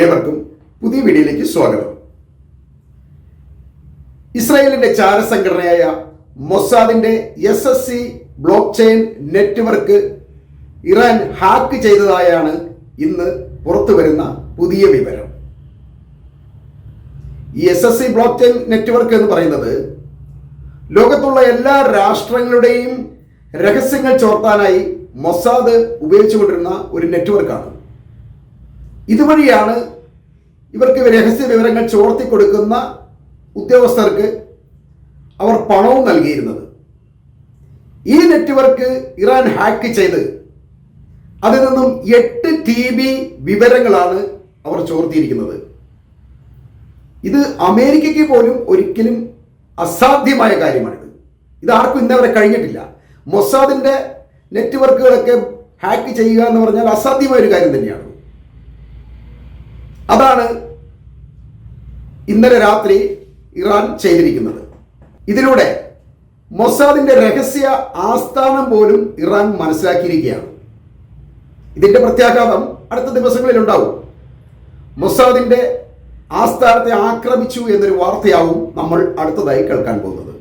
ഏവർക്കും പുതിയ വീഡിയോയിലേക്ക് സ്വാഗതം. ഇസ്രായേലിന്റെ ചാരസംഘടനയായ മൊസാദിന്റെ S S C blockchain network Iran hack ചെയ്തതായാണ് ഇന്ന് പുറത്തു വരുന്ന പുതിയ വിവരം. ഈ S S C blockchain network എന്ന് പറയുന്നത് ലോകത്തുള്ള എല്ലാ രാഷ്ട്രങ്ങളുടെയും രഹസ്യങ്ങൾ ചോർത്താനായി മൊസാദ് ഉപയോഗിച്ചുകൊണ്ടിരുന്ന ഒരു നെറ്റ്വർക്കാണ് ഇതുവഴിയാണ് ഇവർക്ക് രഹസ്യ വിവരങ്ങൾ ചോർത്തി കൊടുക്കുന്ന ഉദ്യോഗസ്ഥർക്ക് അവർ പണവും നൽകിയിരുന്നത്. ഈ നെറ്റ്വർക്ക് ഇറാൻ ഹാക്ക് ചെയ്ത് അതിൽ നിന്നും എട്ട് ടി ബി വിവരങ്ങളാണ് അവർ ചോർത്തിയിരിക്കുന്നത്. ഇത് അമേരിക്കയ്ക്ക് പോലും ഒരിക്കലും അസാധ്യമായ കാര്യമാണിത്. ഇത് ആർക്കും ഇന്നവരെ കഴിഞ്ഞിട്ടില്ല. മൊസാദിന്റെ നെറ്റ്വർക്കുകളൊക്കെ ഹാക്ക് ചെയ്യുക എന്ന് പറഞ്ഞാൽ അസാധ്യമായ ഒരു കാര്യം തന്നെയാണ്. അതാണ് ഇന്നലെ രാത്രി ഇറാൻ ചെയ്തിരിക്കുന്നത്. ഇതിലൂടെ മൊസാദിന്റെ രഹസ്യ ആസ്ഥാനം പോലും ഇറാൻ മനസ്സിലാക്കിയിരിക്കുകയാണ്. ഇതിന്റെ പ്രത്യാഘാതം അടുത്ത ദിവസങ്ങളിൽ ഉണ്ടാവും. മൊസാദിന്റെ ആസ്ഥാനത്തെ ആക്രമിച്ചു എന്നൊരു വാർത്തയാവും നമ്മൾ അടുത്തതായി കേൾക്കാൻ പോകുന്നത്.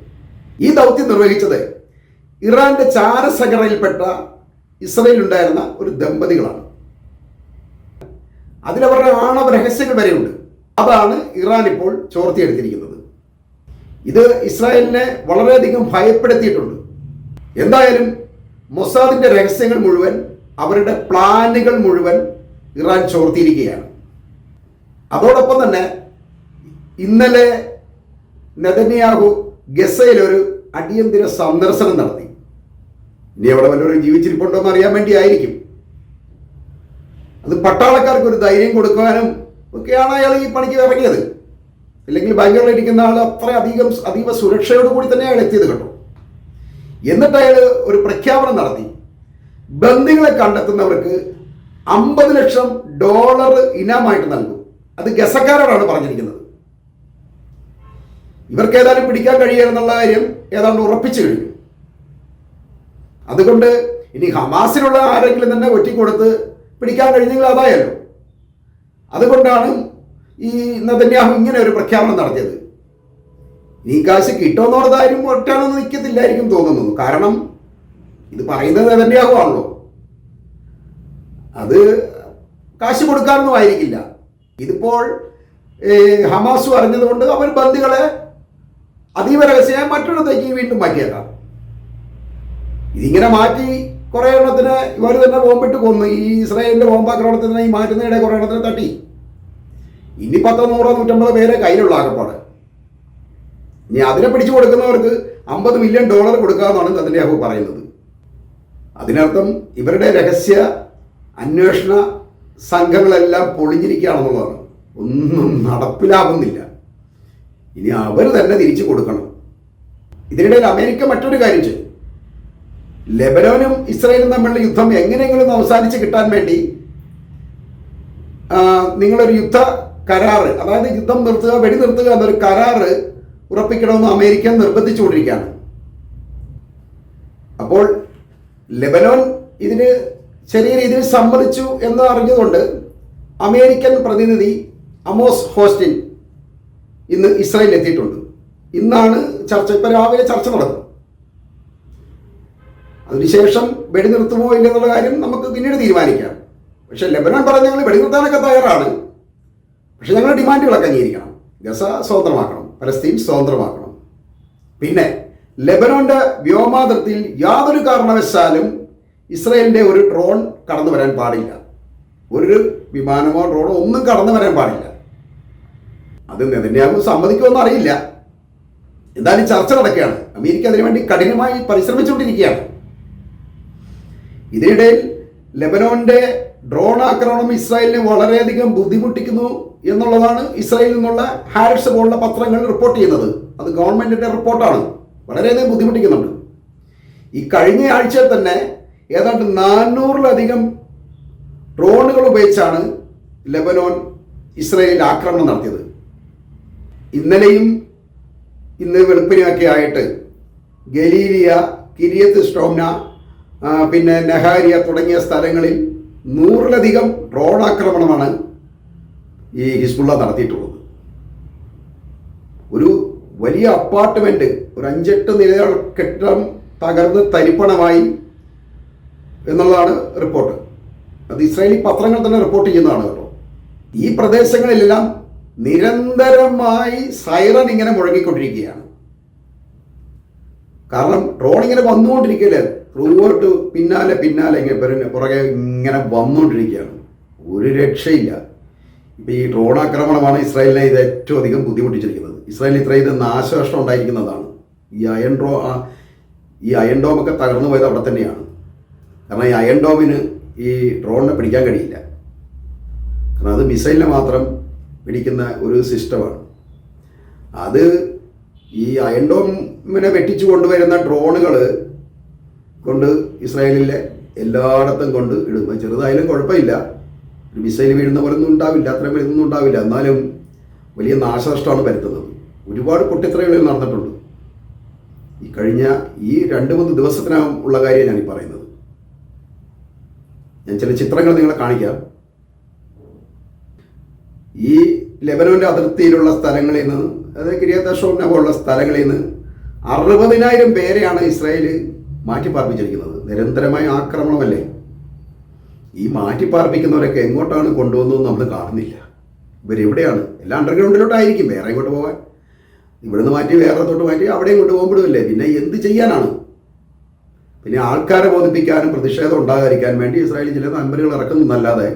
ഈ ദൗത്യം നിർവഹിച്ചത് ഇറാന്റെ ചാരസംഘടനയിൽപ്പെട്ട ഇസ്രയേലുണ്ടായിരുന്ന ഒരു ദമ്പതികളാണ്. അതിലവരുടെ ആണവ രഹസ്യങ്ങൾ വരെയുണ്ട്. അതാണ് ഇറാൻ ഇപ്പോൾ ചോർത്തിയെടുത്തിരിക്കുന്നത്. ഇത് ഇസ്രായേലിനെ വളരെയധികം ഭയപ്പെടുത്തിയിട്ടുണ്ട്. എന്തായാലും മൊസാദിന്റെ രഹസ്യങ്ങൾ മുഴുവൻ അവരുടെ പ്ലാനുകൾ മുഴുവൻ ഇറാൻ ചോർത്തിയിരിക്കുകയാണ്. അതോടൊപ്പം തന്നെ ഇന്നലെ നെതന്യാഹു ഗസയിൽ ഒരു അടിയന്തര സന്ദർശനം നടത്തി. ഇനി അവിടെ വല്ലവരും ജീവിച്ചിരിപ്പുണ്ടോ എന്ന് അറിയാൻ വേണ്ടി ആയിരിക്കും അത് പട്ടാളക്കാർക്ക് ഒരു ധൈര്യം കൊടുക്കാനും ഒക്കെയാണ് അയാൾ ഈ പണിക്ക് ഇറങ്ങിയത്. അല്ലെങ്കിൽ ഇരിക്കുന്ന ആൾ അത്ര അധികം അതീവ സുരക്ഷയോട് കൂടി തന്നെ അയാൾ എത്തിയത് കേട്ടോ എന്നിട്ട് അയാൾ ഒരു പ്രഖ്യാപനം നടത്തി. ബന്ദികളെ കണ്ടെത്തുന്നവർക്ക് അമ്പത് ലക്ഷം ഡോളർ ഇനാമായിട്ട് നൽകും. അത് ഗസക്കാരോടാണ് പറഞ്ഞിരിക്കുന്നത്. ഇവർക്ക് ഏതായാലും പിടിക്കാൻ കഴിയുക എന്നുള്ള കാര്യം ഏതാണ്ട് ഉറപ്പിച്ചു കഴിഞ്ഞു. അതുകൊണ്ട് ഇനി ഹമാസിലുള്ള ആരെങ്കിലും തന്നെ ഒറ്റിക്കൊടുത്ത് പിടിക്കാൻ കഴിഞ്ഞെങ്കിൽ അതായല്ലോ അതുകൊണ്ടാണ് ഈ നദന്യാഹു ഇങ്ങനെ ഒരു പ്രഖ്യാപനം നടത്തിയത്. ഈ കാശ് കിട്ടുമെന്ന് പറഞ്ഞാലും ഒറ്റാണെന്ന് നിൽക്കത്തില്ലായിരിക്കും തോന്നുന്നു. കാരണം ഇത് പറയുന്നത് നദന്യാഹു ആണല്ലോ. അത് കാശ് കൊടുക്കാനൊന്നും ആയിരിക്കില്ല. ഇതിപ്പോൾ ഹമാസ് അറിഞ്ഞതുകൊണ്ട് അവർ ബന്ദികളെ അതീവ രഹസ്യമായി മറ്റൊരിടത്തേക്ക് വീണ്ടും മാറ്റിയേക്കാം. ഇതിങ്ങനെ മാറ്റി കുറേ എണ്ണത്തിന് ഇവർ തന്നെ ബോംബിട്ട് കൊന്നു. ഈ ഇസ്രായേലിന്റെ തന്നെ ഈ മാറ്റുന്നതിടെ കുറേ എണ്ണത്തിന് തട്ടി. ഇനി പത്തോ നൂറോ നൂറ്റമ്പത് പേരെ കയ്യിലുള്ള ആകപ്പാട്. ഇനി അതിനെ പിടിച്ചു കൊടുക്കുന്നവർക്ക് അമ്പത് മില്യൺ ഡോളർ കൊടുക്കാമെന്നാണ് നെതന്യാഹു പറയുന്നത്. അതിനർത്ഥം ഇവരുടെ രഹസ്യ അന്വേഷണ സംഘങ്ങളെല്ലാം പൊളിഞ്ഞിരിക്കുകയാണെന്നുള്ളതാണ്. ഒന്നും നടപ്പിലാകുന്നില്ല. ഇനി അവർ തന്നെ തിരിച്ചു കൊടുക്കണം. ഇതിനിടയിൽ അമേരിക്ക മറ്റൊരു കാര്യം ചെയ്തു. ലെബനോനും ഇസ്രായേലും തമ്മിലുള്ള യുദ്ധം എങ്ങനെയെങ്കിലും അവസാനിച്ച് കിട്ടാൻ വേണ്ടി നിങ്ങളൊരു യുദ്ധ കരാറ് അതായത് യുദ്ധം നിർത്തുക വെടി നിർത്തുക എന്നൊരു കരാറ് ഉറപ്പിക്കണമെന്ന് അമേരിക്ക നിർബന്ധിച്ചുകൊണ്ടിരിക്കുകയാണ്. അപ്പോൾ ലെബനോൻ ഇതിന് ചെറിയ രീതിയിൽ സമ്മതിച്ചു എന്ന് അറിഞ്ഞതുകൊണ്ട് അമേരിക്കൻ പ്രതിനിധി അമോസ് ഹോസ്റ്റിൻ ഇന്ന് ഇസ്രായേലിൽ എത്തിയിട്ടുണ്ട് ഇന്നാണ് ചർച്ച ഇപ്പൊ രാവിലെ ചർച്ച നടക്കും അതിനുശേഷം വെടിനിർത്തുമോ ഇല്ലെന്നുള്ള കാര്യം നമുക്ക് പിന്നീട് തീരുമാനിക്കാം. പക്ഷെ ലെബനൻ പറഞ്ഞ ഞങ്ങൾ വെടി വെടിനിർത്താനൊക്കെ തയ്യാറാണ്. പക്ഷെ ഞങ്ങളുടെ ഡിമാൻഡുകളൊക്കെ അംഗീകരിക്കണം. ഗസ സ്വതന്ത്രമാക്കണം. പലസ്തീൻ സ്വതന്ത്രമാക്കണം. പിന്നെ ലെബനോന്റെ വ്യോമാതിർത്തിയിൽ യാതൊരു കാരണവശാലും ഇസ്രയേലിന്റെ ഒരു ഡ്രോൺ കടന്നു വരാൻ പാടില്ല. ഒരു വിമാനമോ ഡ്രോണോ ഒന്നും കടന്നു വരാൻ പാടില്ല. അത് നെതന്യാഹു സമ്മതിക്കുമെന്ന് അറിയില്ല എന്തായാലും ചർച്ച നടക്കുകയാണ്. അമേരിക്ക അതിനുവേണ്ടി കഠിനമായി പരിശ്രമിച്ചുകൊണ്ടിരിക്കുകയാണ്. ഇതിനിടയിൽ ലെബനോന്റെ ഡ്രോൺ ആക്രമണം ഇസ്രായേലിനെ വളരെയധികം ബുദ്ധിമുട്ടിക്കുന്നു എന്നുള്ളതാണ് ഇസ്രായേലിൽ നിന്നുള്ള ഹാരിസ് പോലുള്ള പത്രങ്ങൾ റിപ്പോർട്ട് ചെയ്യുന്നത്. അത് ഗവൺമെന്റിന്റെ റിപ്പോർട്ടാണ്. വളരെയധികം ബുദ്ധിമുട്ടിക്കുന്നുണ്ട്. ഈ കഴിഞ്ഞ ആഴ്ചയിൽ തന്നെ ഏതാണ്ട് നാനൂറിലധികം ഡ്രോണുകൾ ഉപയോഗിച്ചാണ് ലെബനോൻ ഇസ്രായേലിൽ ആക്രമണം നടത്തിയത്. ഇന്നലെയും ഇന്ന് വെളുപ്പിനുമൊക്കെ ആയിട്ട് ഗലീലിയ കിരിയത്ത് സ്റ്റോംന പിന്നെ നെഹാരിയ തുടങ്ങിയ സ്ഥലങ്ങളിൽ നൂറിലധികം ഡ്രോൺ ആക്രമണമാണ് ഈ ഹിസ്ബുള്ള നടത്തിയിട്ടുള്ളത്. ഒരു വലിയ അപ്പാർട്ട്മെന്റ് ഒരു അഞ്ചെട്ട് നില കെട്ടിടം തകർന്ന് തരിപ്പണമായി എന്നുള്ളതാണ് റിപ്പോർട്ട്. അത് ഇസ്രായേലി പത്രങ്ങൾ തന്നെ റിപ്പോർട്ട് ചെയ്യുന്നതാണ് കേട്ടോ. ഈ പ്രദേശങ്ങളിലെല്ലാം നിരന്തരമായി സൈറൺ ഇങ്ങനെ മുഴങ്ങിക്കൊണ്ടിരിക്കുകയാണ്. കാരണം ഡ്രോൺ ഇങ്ങനെ വന്നുകൊണ്ടിരിക്കുകയല്ലേ? ത്രൂഔട്ട് പിന്നാലെ പിന്നാലെ ഇങ്ങനെ പിറകെ- ഇങ്ങനെ വന്നുകൊണ്ടിരിക്കുകയാണ്. ഒരു രക്ഷയില്ല. ഇപ്പം ഈ ഡ്രോൺ ആക്രമണമാണ് ഇസ്രായേലിനെ ഇത് ഏറ്റവും അധികം ബുദ്ധിമുട്ടിച്ചിരിക്കുന്നത്. ഇസ്രായേൽ ഇത്രയും ഇത് നാശനഷ്ടം ഉണ്ടായിരിക്കുന്നതാണ്. ഈ അയൺ ഡ്രോ ഈ അയൺ ഡോമൊക്കെ തകർന്നു പോയത് അവിടെ തന്നെയാണ്. കാരണം ഈ അയൺ ഡോമിന് ഈ ഡ്രോണിനെ പിടിക്കാൻ കഴിയില്ല. കാരണം അത് മിസൈലിനെ മാത്രം പിടിക്കുന്ന ഒരു സിസ്റ്റമാണ്. അത് ഈ അയൺഡോമിനെ വെട്ടിച്ചു കൊണ്ടുവരുന്ന ഡ്രോണുകൾ കൊണ്ട് ഇസ്രായേലിലെ എല്ലായിടത്തും കൊണ്ട് ഇടും. ചെറുതായാലും കുഴപ്പമില്ല. ഒരു മിസൈൽ വീഴുന്ന പോലെ ഒന്നും ഉണ്ടാവില്ല. അത്രയും വലിയൊന്നും ഉണ്ടാവില്ല. എന്നാലും വലിയ നാശനഷ്ടമാണ് വരുത്തുന്നത്. ഒരുപാട് പൊട്ടിത്തറകളിൽ നടന്നിട്ടുണ്ട്. ഈ കഴിഞ്ഞ ഈ രണ്ട് മൂന്ന് ദിവസത്തിനകം ഉള്ള കാര്യം ഞാൻ ഈ പറയുന്നത്. ഞാൻ ചില ചിത്രങ്ങൾ നിങ്ങളെ കാണിക്കാം. ഈ ലെബനോന്റെ അതിർത്തിയിലുള്ള സ്ഥലങ്ങളിൽ നിന്ന് അതായത് കിരിയാത്തഷോറിനെ പോലുള്ള സ്ഥലങ്ങളിൽ നിന്ന് അറുപതിനായിരം പേരെയാണ് ഇസ്രായേൽ മാറ്റിപ്പാർപ്പിച്ചിരിക്കുന്നത്. നിരന്തരമായ ആക്രമണമല്ലേ? ഈ മാറ്റിപ്പാർപ്പിക്കുന്നവരൊക്കെ എങ്ങോട്ടാണ് കൊണ്ടുവന്നതെന്ന് നമ്മൾ കാണുന്നില്ല. ഇവരെവിടെയാണ്? എല്ലാം അണ്ടർഗ്രൗണ്ടിലോട്ടായിരിക്കും. വേറെ ഇങ്ങോട്ട് പോകാൻ ഇവിടുന്ന് മാറ്റി വേറെ തൊട്ട് മാറ്റി അവിടെയും കൊണ്ടുപോകുമ്പോഴുമില്ലേ പിന്നെ എന്ത് ചെയ്യാനാണ്? പിന്നെ ആൾക്കാരെ ബോധിപ്പിക്കാനും പ്രതിഷേധം ഉണ്ടാകാതിരിക്കാൻ വേണ്ടി ഇസ്രായേൽ ചില നന്മകൾ ഇറക്കുന്നതല്ലാതെ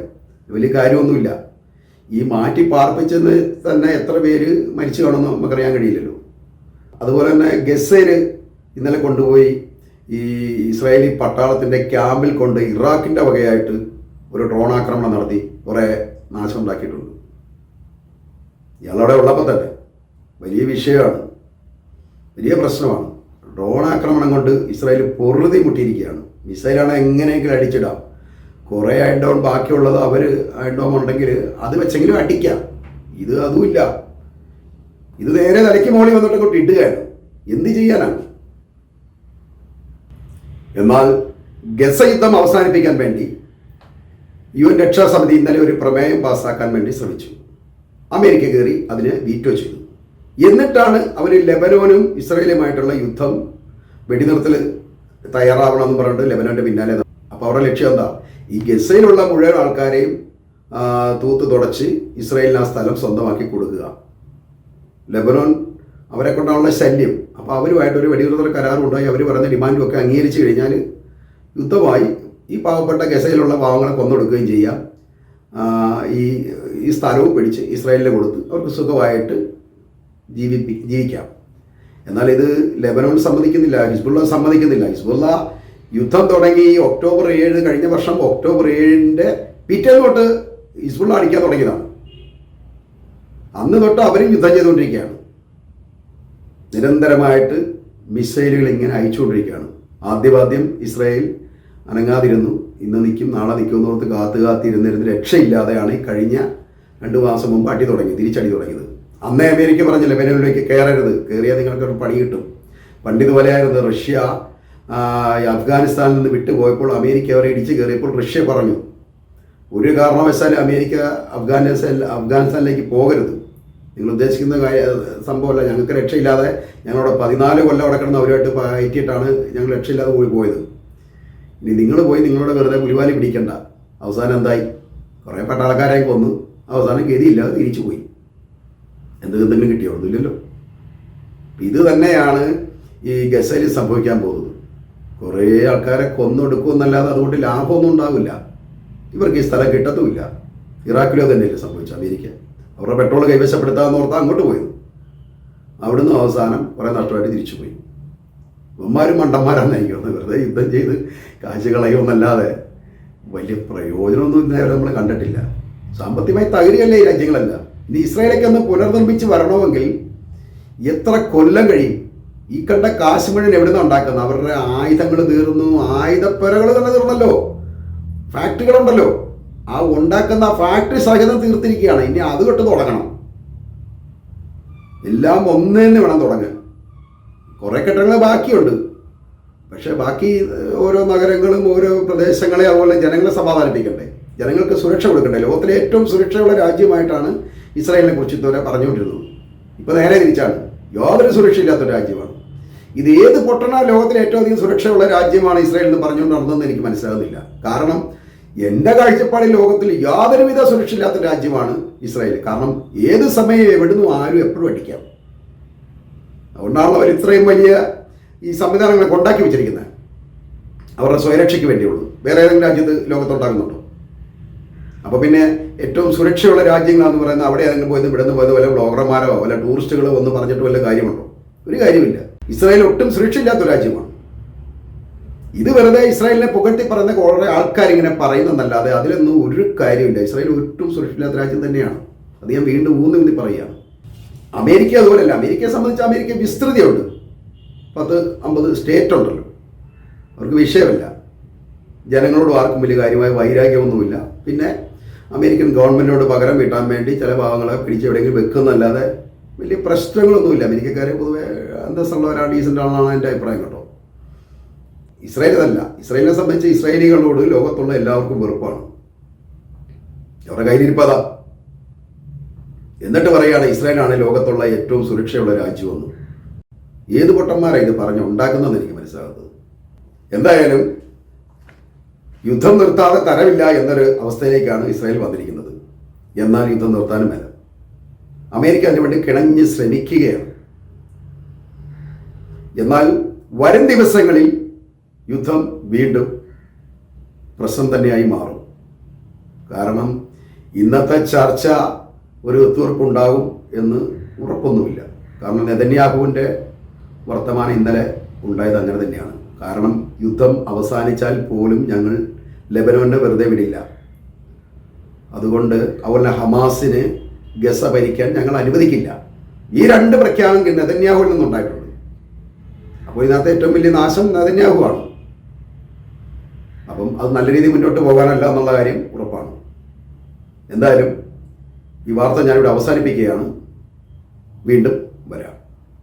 വലിയ കാര്യമൊന്നുമില്ല. ഈ മാറ്റി പാർപ്പിച്ചെന്ന് തന്നെ എത്ര പേര് മരിച്ചു കാണുമെന്ന് നമുക്കറിയാൻ കഴിയില്ലല്ലോ. അതുപോലെ തന്നെ ഗസയിൽ ഇന്നലെ കൊണ്ടുപോയി ഈ ഇസ്രായേലി പട്ടാളത്തിന്റെ ക്യാമ്പിൽ കൊണ്ട് ഇറാഖിന്റെ വകയായിട്ട് ഒരു ഡ്രോൺ ആക്രമണം നടത്തി കുറേ നാശം ഉണ്ടാക്കിയിട്ടുണ്ട് ഇയാളവിടെ ഉള്ളപ്പോൾ തന്നെ വലിയ വിഷയമാണ് വലിയ പ്രശ്നമാണ്. ഡ്രോൺ ആക്രമണം കൊണ്ട് ഇസ്രായേൽ പൊറുതി മുട്ടിയിരിക്കുകയാണ്. മിസൈലാണ് എങ്ങനെയെങ്കിലും അടിച്ചിടാം. കുറേ അയൺഡോൺ ബാക്കിയുള്ളത് അവർ അയൺഡോൺ ഉണ്ടെങ്കിൽ അത് വെച്ചെങ്കിലും അടിക്കാം. ഇത് അതുമില്ല ഇത് നേരെ തലയ്ക്ക് മോളി വന്നിട്ട് കൊണ്ട് ഇടുകയാണ് എന്ത് ചെയ്യാനാണ്? എന്നാൽ ഗസ യുദ്ധം അവസാനിപ്പിക്കാൻ വേണ്ടി യു എൻ രക്ഷാസമിതി ഇന്നലെ ഒരു പ്രമേയം പാസ്സാക്കാൻ വേണ്ടി ശ്രമിച്ചു. അമേരിക്ക കയറി അതിന് വീറ്റോ ചെയ്തു. എന്നിട്ടാണ് അവർ ലെബനോനും ഇസ്രയേലുമായിട്ടുള്ള യുദ്ധം വെടിനിർത്തൽ തയ്യാറാവണമെന്ന് പറഞ്ഞിട്ട് ലെബനോന്റെ പിന്നാലെ അപ്പോൾ അവരുടെ ലക്ഷ്യം എന്താ? ഈ ഗസയിലുള്ള മുഴുവൻ ആൾക്കാരെയും തൂത്ത് തുടച്ച് ഇസ്രായേലിന് ആ സ്ഥലം സ്വന്തമാക്കി കൊടുക്കുക. ലെബനോൻ അവരെ കൊണ്ടാണുള്ള ശല്യം. അപ്പോൾ അവരുമായിട്ട് ഒരു വെടിനിർത്തൽ കരാറുണ്ടായി അവർ പറയുന്ന ഡിമാൻഡും ഒക്കെ അംഗീകരിച്ചു കഴിഞ്ഞാൽ യുദ്ധമായി ഈ പാവപ്പെട്ട ഗസയിലുള്ള പാവങ്ങളെ കൊന്നൊടുക്കുകയും ചെയ്യാം. ഈ ഈ സ്ഥലവും പിടിച്ച് ഇസ്രായേലിന് കൊടുത്ത് അവർക്ക് സുഖമായിട്ട് ജീവിപ്പി ജീവിക്കാം. എന്നാൽ ഇത് ലെബനോൺ സമ്മതിക്കുന്നില്ല ഹിസ്ബുള്ള സമ്മതിക്കുന്നില്ല. ഹിസ്ബുള്ള യുദ്ധം തുടങ്ങി ഒക്ടോബർ ഏഴ് കഴിഞ്ഞ വർഷം ഒക്ടോബർ ഏഴിന്റെ പിറ്റേ തൊട്ട് ഹിസ്ബുള്ള അടിക്കാൻ തുടങ്ങിയതാണ്. അന്ന് തൊട്ട് അവരും യുദ്ധം ചെയ്തുകൊണ്ടിരിക്കുകയാണ്. നിരന്തരമായിട്ട് മിസൈലുകൾ ഇങ്ങനെ അയച്ചുകൊണ്ടിരിക്കുകയാണ്. ആദ്യമാദ്യം ഇസ്രായേൽ അനങ്ങാതിരുന്നു. ഇന്ന് നിൽക്കും നാളെ നിൽക്കും എന്നോർത്ത് കാത്തു കാത്തിരുന്നിരുന്ന് രക്ഷയില്ലാതെയാണ് ഈ കഴിഞ്ഞ രണ്ട് മാസം മുമ്പ് അടി തുടങ്ങി തിരിച്ചടി തുടങ്ങിയത്. അന്നേ അമേരിക്ക പറഞ്ഞില്ല പെനലിലേക്ക് കയറരുത് കയറിയാൽ നിങ്ങൾക്ക് പണി കിട്ടും. പണ്ട് ഇതുപോലെയായിരുന്നു റഷ്യ അഫ്ഗാനിസ്ഥാനിൽ നിന്ന് വിട്ടുപോയപ്പോൾ അമേരിക്ക അവരെ ഇടിച്ചു കയറിയപ്പോൾ റഷ്യ പറഞ്ഞു ഒരു കാരണവശാലും അമേരിക്ക അഫ്ഗാനിസ്ഥാൻ അഫ്ഗാനിസ്ഥാനിലേക്ക് പോകരുത്. നിങ്ങൾ ഉദ്ദേശിക്കുന്ന കാര്യ സംഭവമല്ല. ഞങ്ങൾക്ക് രക്ഷയില്ലാതെ ഞങ്ങളവിടെ പതിനാല് കൊല്ലം അവിടെ കിടന്ന് അവരുമായിട്ട് പയറ്റിയിട്ടാണ് ഞങ്ങൾ രക്ഷയില്ലാതെ പോയി പോയത്. ഇനി നിങ്ങൾ പോയി നിങ്ങളുടെ വെറുതെ പുലിവാലി പിടിക്കണ്ട. അവസാനം എന്തായി? കുറേ പട്ടാളക്കാരെ കൊന്നു. അവസാനം ഗതിയില്ലാതെ തിരിച്ചു പോയി. എന്ത് എന്തെങ്കിലും കിട്ടിയോ? ഒന്നുമില്ലല്ലോ. ഇത് തന്നെയാണ് ഈ ഗസയിൽ സംഭവിക്കാൻ പോകുന്നത്. കുറേ ആൾക്കാരെ കൊന്നൊടുക്കുമെന്നല്ലാതെ അതുകൊണ്ട് ലാഭമൊന്നും ഉണ്ടാവില്ല. ഇവർക്ക് ഈ സ്ഥലം കിട്ടത്തുമില്ല. ഇറാഖിലോ തന്നെയല്ലേ സംഭവിച്ചു അമേരിക്ക. അവരുടെ പെട്രോൾ കൈവശപ്പെടുത്താമെന്ന് ഓർത്താൽ അങ്ങോട്ട് പോയത്. അവിടുന്ന് അവസാനം കുറേ നഷ്ടമായിട്ട് തിരിച്ചു പോയി ഇവന്മാരും മണ്ടന്മാരാണെന്ന് എനിക്ക് തോന്നുന്നത് വെറുതെ യുദ്ധം ചെയ്ത് കാശ് കളയുമെന്നല്ലാതെ വലിയ പ്രയോജനമൊന്നും ഇന്നേവരെ നമ്മൾ കണ്ടിട്ടില്ല. സാമ്പത്തികമായി തകരുകയല്ലേ ഈ രാജ്യങ്ങളല്ല. ഇനി ഇസ്രായേലൊക്കെ ഒന്ന് പുനർനിർമ്മിച്ച് വരണമെങ്കിൽ എത്ര കൊല്ലം കഴിയും? ഈ കണ്ട കാശ് മുഴുവൻ എവിടെ നിന്നാണ് ഉണ്ടാക്കുന്നത്? അവരുടെ ആയുധങ്ങൾ തീർന്നു. ആയുധപ്പുരകൾ തന്നെ തീർന്നല്ലോ. ഫാക്ടറികളുണ്ടല്ലോ. ആ ഉണ്ടാക്കുന്ന ഫാക്ടറി സഹിതം തീർത്തിരിക്കുകയാണ്. ഇനി അത് തൊട്ട് തുടങ്ങണം. എല്ലാം ഒന്നേന്ന് വേണം തുടങ്ങാൻ. കുറേ കെട്ടിടങ്ങൾ ബാക്കിയുണ്ട്. പക്ഷെ ബാക്കി ഓരോ നഗരങ്ങളും ഓരോ പ്രദേശങ്ങളെ അതുപോലെ ജനങ്ങളെ സമാധാനിപ്പിക്കണ്ടേ? ജനങ്ങൾക്ക് സുരക്ഷ കൊടുക്കണ്ടേ? ലോകത്തിലെ ഏറ്റവും സുരക്ഷയുള്ള രാജ്യമായിട്ടാണ് ഇസ്രായേലിനെ കുറിച്ച് ഇതുവരെ പറഞ്ഞുകൊണ്ടിരുന്നത്. ഇപ്പോൾ നേരെ തിരിച്ചാണ്. യാതൊരു സുരക്ഷയില്ലാത്തൊരു രാജ്യമാണ്. ഇത് ഏത് പൊട്ടണ ലോകത്തിലെ ഏറ്റവും അധികം സുരക്ഷയുള്ള രാജ്യമാണ് ഇസ്രായേൽ എന്ന് പറഞ്ഞുകൊണ്ട് നടന്നതെന്ന് എനിക്ക് മനസ്സിലാകുന്നില്ല. കാരണം എന്റെ കാഴ്ചപ്പാടിൽ ലോകത്തിൽ യാതൊരുവിധ സുരക്ഷയില്ലാത്ത രാജ്യമാണ് ഇസ്രായേൽ. കാരണം ഏത് സമയം എവിടുന്നും ആരും എപ്പോഴും അടിക്കാം. അതുകൊണ്ടാണ് അവർ ഇത്രയും വലിയ ഈ സംവിധാനങ്ങളെ കൊണ്ടാക്കി വെച്ചിരിക്കുന്നത്. അവരുടെ സ്വയരക്ഷയ്ക്ക് വേണ്ടിയുള്ളൂ. വേറെ ഏതെങ്കിലും രാജ്യത്ത് ലോകത്തുണ്ടാകുന്നുണ്ടോ? അപ്പോൾ പിന്നെ ഏറ്റവും സുരക്ഷയുള്ള രാജ്യങ്ങളാണെന്ന് പറയുന്നത് അവിടെ ഏതെങ്കിലും പോയത് ഇവിടെ നിന്ന് പോയത് വല്ല ബ്ലോഗർമാരോ വല്ല ടൂറിസ്റ്റുകളോ ഒന്ന് പറഞ്ഞിട്ട് വല്ല കാര്യമുണ്ടോ? ഒരു കാര്യമില്ല. ഇസ്രായേൽ ഒട്ടും സുരക്ഷയില്ലാത്ത രാജ്യമാണ്. ഇത് വെറുതെ ഇസ്രായേലിനെ പുകഴ്ത്തി പറയുന്ന കുറേ ആൾക്കാർ ഇങ്ങനെ പറയുന്നതല്ലാതെ അതിലൊന്നും ഒരു കാര്യമില്ല ഇസ്രായേൽ ഒട്ടും സുരക്ഷയില്ലാത്ത രാജ്യം തന്നെയാണ്. അത് ഞാൻ വീണ്ടും ഊന്നി ഊന്നി പറയുകയാണ്. അമേരിക്ക അതുപോലെയല്ല. അമേരിക്കയെ സംബന്ധിച്ച് അമേരിക്ക വിസ്തൃതിയുണ്ട്. പത്ത് അമ്പത് സ്റ്റേറ്റ് ഉണ്ടല്ലോ. അവർക്ക് വിഷയമല്ല. ജനങ്ങളോട് ആർക്കും വലിയ കാര്യമായ വൈരാഗ്യമൊന്നുമില്ല. പിന്നെ അമേരിക്കൻ ഗവൺമെന്റിനോട് പകരം വീട്ടാൻ വേണ്ടി ചില ഭാഗങ്ങളെ പിടിച്ച് എവിടെയെങ്കിലും വെക്കുന്നല്ലാതെ വലിയ പ്രശ്നങ്ങളൊന്നുമില്ല. അമേരിക്കക്കാരെ പൊതുവെ അന്തസ്സുള്ളവരാണ് ഡീസന്റ് ആണെന്നാണ് എന്റെ അഭിപ്രായം കേട്ടോ. ഇസ്രായേൽ അതല്ല ഇസ്രായേലിനെ സംബന്ധിച്ച് ഇസ്രായേലികളോട് ലോകത്തുള്ള എല്ലാവർക്കും വെറുപ്പാണ്. അവരുടെ കയ്യിലിരിപ്പതാ. എന്നിട്ട് പറയുകയാണ് ഇസ്രായേലാണ് ലോകത്തുള്ള ഏറ്റവും സുരക്ഷയുള്ള രാജ്യമെന്ന്. ഏത് പൊട്ടന്മാരാണ് ഇത് പറഞ്ഞ് ഉണ്ടാക്കുന്നതെന്ന് എനിക്ക് മനസ്സിലാകുന്നത് എന്തായാലും യുദ്ധം നിർത്താതെ തരമില്ല എന്നൊരു അവസ്ഥയിലേക്കാണ് ഇസ്രായേൽ വന്നിരിക്കുന്നത്. എന്നാൽ യുദ്ധം നിർത്താനും വേണം അമേരിക്ക അതിനുവേണ്ടി കിണഞ്ഞ് ശ്രമിക്കുകയാണ്. എന്നാൽ വരും ദിവസങ്ങളിൽ യുദ്ധം വീണ്ടും പ്രശ്നം തന്നെയായി മാറും. കാരണം ഇന്നത്തെ ചർച്ച ഒരു ഒത്തുതീർപ്പുണ്ടാകും എന്ന് ഉറപ്പൊന്നുമില്ല. കാരണം നെതന്യാഹുവിന്റെ വർത്തമാനം ഇന്നലെ ഉണ്ടായത് അങ്ങനെ തന്നെയാണ്. കാരണം യുദ്ധം അവസാനിച്ചാൽ പോലും ഞങ്ങൾ ലെബനോനെ വെറുതെ വിടില്ല. അതുകൊണ്ട് അതുപോലെ ഹമാസിന് ഗസ ഭരിക്കാൻ ഞങ്ങൾ അനുവദിക്കില്ല. ഈ രണ്ട് പ്രഖ്യാപനം നെതന്യാഹുവിൽ നിന്നുണ്ടായിട്ടുണ്ട്. അപ്പോൾ ഇതിനകത്ത് ഏറ്റവും വലിയ നാശം നദന്യാഹുവാണ് അപ്പം അത് നല്ല രീതിയിൽ മുന്നോട്ട് പോകാനല്ല എന്നുള്ള കാര്യം ഉറപ്പാണ്. എന്തായാലും ഈ വാർത്ത ഞാനിവിടെ അവസാനിപ്പിക്കുകയാണ്. വീണ്ടും